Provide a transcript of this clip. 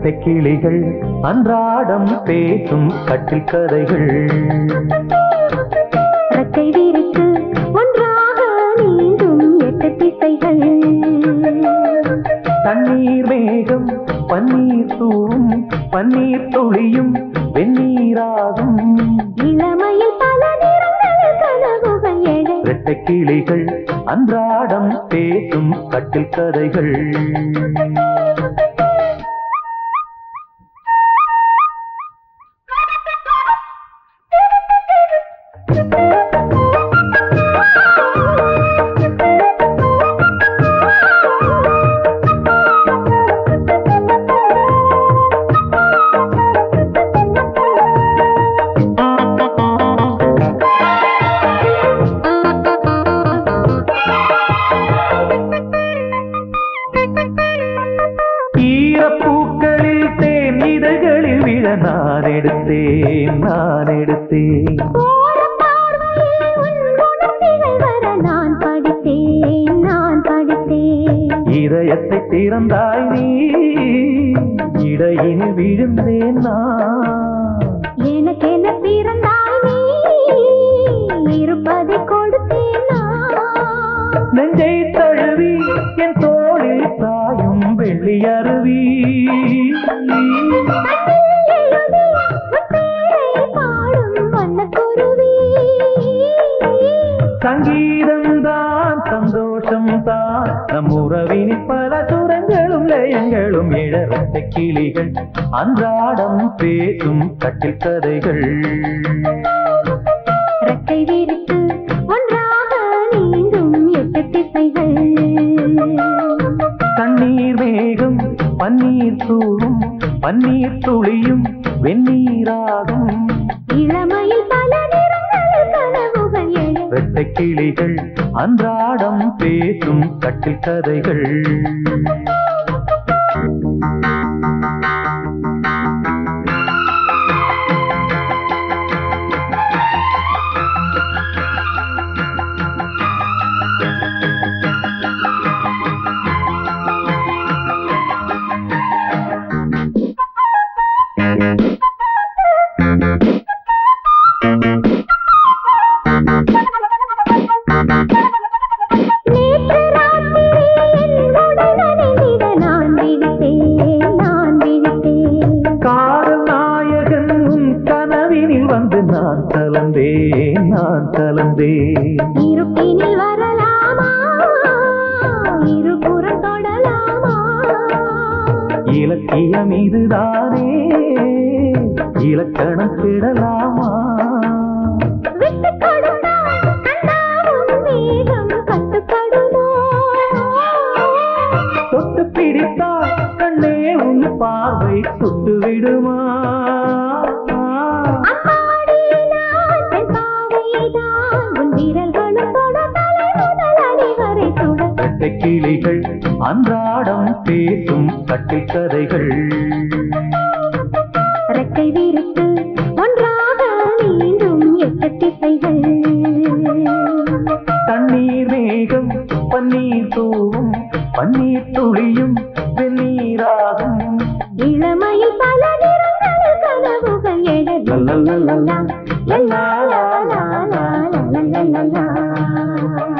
கிளிகள் அன்றாடம் பேசும் கட்டில் கதைகள். ரெக்கை விரித்து ஒன்றாக நீந்தும் எட்டு திசைகள். தண்ணீர் மேகம் பன்னீர் தூவும் பன்னீர் துளியும் வெந்நீராகும். இளமையில் பல இரட்டை கிளிகள் அன்றாடம் பேசும் கட்டில் கதைகள். நான் எடுத்தேன் நான் எடுத்தேன். இதயத்தை திறந்தாய் நீ. இடையினில் விழுந்தேன் நான். எனக்கென பிறந்தாய் நீ. இருப்பதை கொடுத்தேன் நான். நெஞ்சை தழுவி என் தோளில் சாயும் வெள்ளி அருவி. சங்கீதம் தான் சந்தோஷம் தான் நம் உறவினில் பல சுரங்களும் லயங்களும் இழறத்த கிளிகள் அன்றாடம் பேசும் கட்டில் கதைகள். ரெக்கை விரித்து ஒன்றாக நீந்தும் எட்டு திசைகள். தண்ணீர் மேகம் பன்னீர் தூவும் பன்னீர் துளியும் வெந்நீராகும். இளமையில் எழ கிளிகள் அன்றாடம் பேசும் கட்டில் கதைகள் thank you. கலந்தேன் நான் கலந்தேன். இருப்பினில் வரலாமா? இருபுறம் தொடலாமா? இலக்கியம் இதுதானே? இலக்கணம் கட்டுப்படுமோ தொட்டு பிடித்தால் கண்ணே உன் பார்வை சுட்டு விடுமா? விரல்களும் கிளிகள் அன்றாடம் பேசும் கட்டில் கதைகள் ரெக்கை விரித்து ஒன்றாக நீந்தும் எட்டு திசைகள் தண்ணீர் மேகம் பன்னீர் தூவும் பன்னீர் துளியும் வெந்நீராகும். இளமையில் பல நிறங்கள் கனவுகள் எழ. la la la la